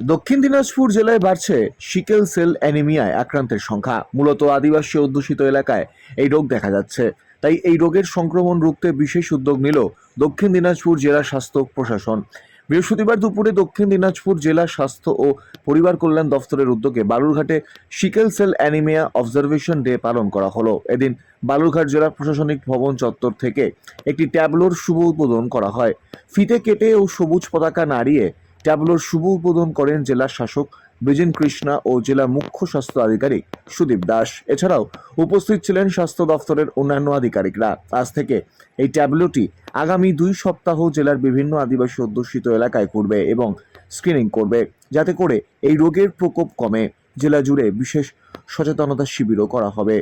দক্ষিণ দিনাজপুর জেলায় বাড়ছে সিকেল সেল অ্যানিমিয়ায় আক্রান্তের সংখ্যা। মূলত আদিবাসী অধ্যুষিত এলাকায় এই রোগ দেখা যাচ্ছে। তাই এই রোগের সংক্রমণ রুখতে বিশেষ উদ্যোগ নিল দক্ষিণ দিনাজপুর জেলা স্বাস্থ্য প্রশাসন। বৃহস্পতিবার দুপুরে দক্ষিণ দিনাজপুর জেলা স্বাস্থ্য ও পরিবার কল্যাণ দফতরের উদ্যোগে বালুরঘাটে sickle cell anaemia observation day পালন করা হলো। এদিন বালুরঘাট জেলা প্রশাসনিক ভবন চত্বর থেকে একটি ট্যাবলোর শুভ উদ্বোধন করা হয়। ফিতে কেটে ও সবুজ পতাকা নাড়িয়ে ট্যাবলোর শুভ উদ্বোধন করেন জেলা শাসক বিজেন কৃষ্ণা ও জেলা মুখ্য স্বাস্থ্য আধিকারিক সুদীপ দাস। এছাড়াও উপস্থিত ছিলেন স্বাস্থ্য দফতরের অন্যান্য আধিকারিকরা। আজ থেকে এই ট্যাবলোটি আগামী দুই সপ্তাহ জেলার বিভিন্ন আদিবাসী অধ্যুষিত এলাকায় করবে এবং স্ক্রিনিং করবে যাতে করে এই রোগের প্রকোপ কমে। জেলা জুড়ে বিশেষ সচেতনতা শিবিরও করা হবে।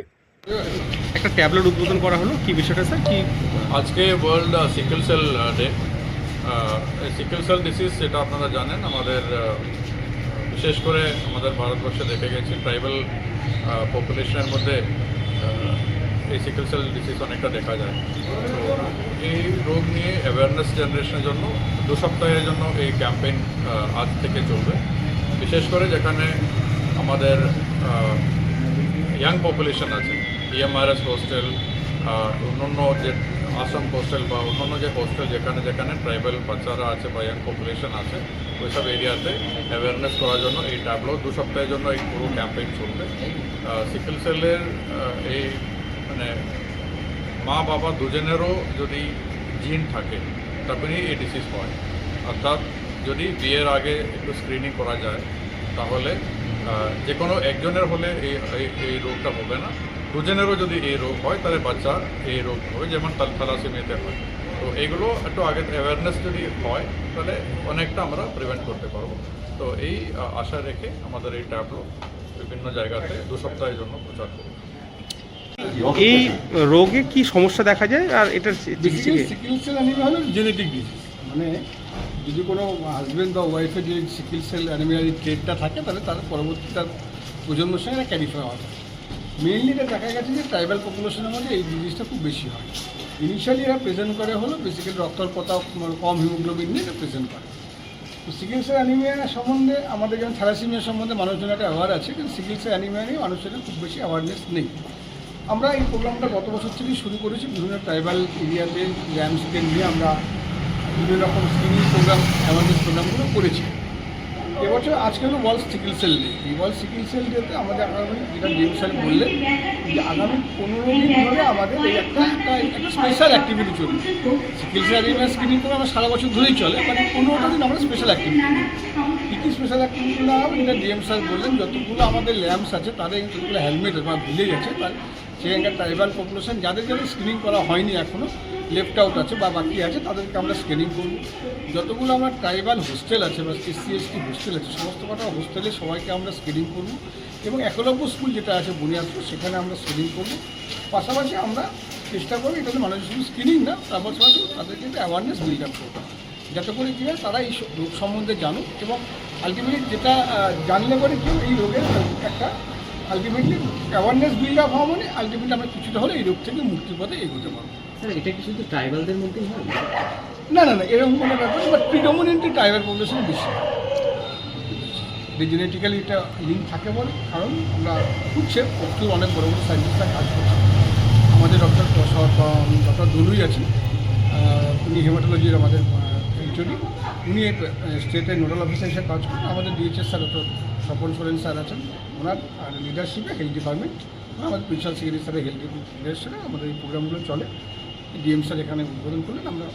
একটা ট্যাবলেট উদ্বোধন করা হলো কি বিষয়টা স্যার? কি আজকে world sickle cell day sickle cell disease যেটা আপনারা জানেন। আমাদের বিশেষ করে আমাদের ভারতবর্ষে দেখে গেছি ট্রাইবাল পপুলেশনের মধ্যে এই সিকেল সেল ডিসিজ অনেকটা দেখা যায়। তো এই রোগ নিয়ে অ্যাওয়ারনেস জেনারেশনের জন্য, দু সপ্তাহের জন্য এই ক্যাম্পেইন আজ থেকে চলবে। বিশেষ করে যেখানে আমাদের ইয়াং পপুলেশন আছে ইএমআরএস হোস্টেল অন্যান্য যে আসাম হোস্টেল বা অন্যান্য যে হোস্টেল যেখানে যেখানে ট্রাইবাল বাচ্চারা আছে বা ইয়াং পপুলেশন আছে, ওইসব এরিয়াতে অ্যাওয়ারনেস করার জন্য এই ট্যাবলো দু সপ্তাহের জন্য এই পুরো ক্যাম্পেইন চলবে। সিকেল সেলের এই মানে মা বাবা দুজনেরও যদি জিন থাকে তখনই এই ডিসিজ হয়। অর্থাৎ যদি বিয়ের আগে একটু স্ক্রিনিং করা যায়, তাহলে যে কোনো একজনের হলে এই- এই রোগটা হবে না। দুজনেরও যদি এই রোগ হয় তাহলে বাচ্চার এই রোগ হবে যেমন তাল থ্যালাসেমিয়াতে হয়। তো এগুলো একটু আগে অ্যাওয়ারনেস যদি হয় তাহলে অনেকটা আমরা প্রিভেন্ট করতে পারব। তো এই আশা রেখে আমাদের এই ট্যাবলো বিভিন্ন জায়গাতে দু সপ্তাহের জন্য প্রচার করব। এই রোগে কি সমস্যা দেখা যায়? আর এটার চিকিৎসা হলো জেনেটিক ডিজিজ মানে যদি কোনো হাজব্যান্ড বা ওয়াইফের যদি সিকেল সেল অ্যানিমিয়ার এই ট্রেডটা থাকে তাহলে তার পরবর্তী তার প্রজন্মের সঙ্গে ক্যারি হওয়া হয়। মেইনলি এটা দেখা গেছে যে ট্রাইবাল পপুলেশনের মধ্যে এই ডিজিজটা খুব বেশি হয়। ইনিশিয়ালি এরা প্রেজেন্ট করে হলো বেসিক্যালি রক্তল্পতা মানে কম হিমোগ্লোবিন নিয়ে এটা প্রেজেন্ট করে। তো সিকেল সেল অ্যানিমিয়া সম্বন্ধে আমাদের যেমন থ্যালাসিমিয়া সম্বন্ধে মানুষজন একটা অ্যাওয়ার আছে, কিন্তু সিকেল সেল অ্যানিমিয়া নিয়ে মানুষের খুব বেশি অ্যাওয়ারনেস নেই। আমরা এই প্রোগ্রামটা গত বছর থেকেই শুরু করেছি, বিভিন্ন ট্রাইবাল এরিয়াতে ল্যাম্পসকে নিয়ে আমরা বিভিন্ন রকম স্ক্রিনিং প্রোগ্রাম অ্যাওয়ারনেস প্রোগ্রামগুলো করেছি। এবছর আজকে হলো ওয়ার্ল্ড সিকিল সেল ডে এই ওয়ার্ল্ড সিকিল সেল ডেতে আমাদের আগামী, যেটা ডিএম স্যার বললেন, যে আগামী পনেরো দিন ধরে আমাদের এই একটা একটা স্পেশাল অ্যাক্টিভিটি চলবে। সিকিল সেল অ্যানিমিয়া স্ক্রিনিং করে আমরা সারা বছর ধরেই চলে মানে পনেরোটা দিন আমরা স্পেশাল অ্যাক্টিভিটি কী কী স্পেশাল অ্যাক্টিভিটিগুলো হবে, যেটা ডিএম স্যার বললেন, যতগুলো আমাদের ল্যাম্পস আছে, তাদের যতগুলো হেলমেট বা ভিলেজ আছে, তার সেখানকার ট্রাইবাল পপুলেশন যাদের যাদের স্ক্রিনিং করা হয়নি এখনও লেফট আউট আছে বা বাকি আছে, তাদেরকে আমরা স্ক্রিনিং করব। যতগুলো আমরা ট্রাইবাল হোস্টেল আছে বা এসসি এসটি হোস্টেল আছে, সমস্ত কটা হোস্টেলে সবাইকে আমরা স্ক্রিনিং করব এবং একলব্য স্কুল যেটা আছে বুনিয়াদপুর, সেখানে আমরা স্ক্রিনিং করব। পাশাপাশি আমরা চেষ্টা করি এটাতে মানুষের শুধু স্ক্রিনিং না তার পাশাপাশি তাদেরকে একটা অ্যাওয়ারনেস বিল্ড আপ করব যাতে করে কী হয়, তারা এই রোগ সম্বন্ধে জানুক এবং আলটিমেটলি যেটা জানলে পরে কেউ এই রোগের একটা আলটিমেটলি অ্যাওয়ারনেস বিল্ড আপ হওয়া মানে আলটিমেটলি আমরা কিছুটা হলে এই রোগ থেকে মুক্তির পথে এগোতে পারব। স্যার এটা কি শুধু ট্রাইবালদের মধ্যেই হয়? না না না এরকম কোনো ব্যাপার বাট প্রিডমিনেন্টলি ট্রাইবাল পপুলেশন বেশি। জেনেটিক্যালি এটা লিঙ্ক থাকে বলে কারণ আমরা খুঁজছে প্রচুর অনেক বড় বড় সায়েন্টিস্টরা কাজ করছে। আমাদের ডক্টর ডক্টর দলুই আছেন। আহ, উনি হেমাটোলজির আমাদের এইচওডি উনি স্টেটের নোডাল অফিসার হিসেবে কাজ করেন। আমাদের DHS sir doctor Swapan Soren sir আছেন। ওনার লিডারশিপে হেলথ ডিপার্টমেন্ট আমাদের প্রিন্সিপাল সেক্রেটারি স্যারের হেলথ লিডারশিপে আমাদের এই প্রোগ্রামগুলো চলে। ডিএম স্যার এখানে উদ্বোধন করলেন। আমরা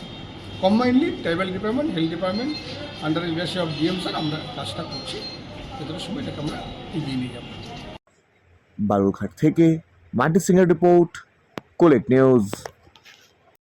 combinedly tribal department health department under leadership of DM sir আমরা কাজটা করছি। যতটা সময় এটাকে আমরা এগিয়ে নিয়ে যাব। বালুরঘাট থেকে মান্টি সিংয়ের রিপোর্ট কোলেট নিউজ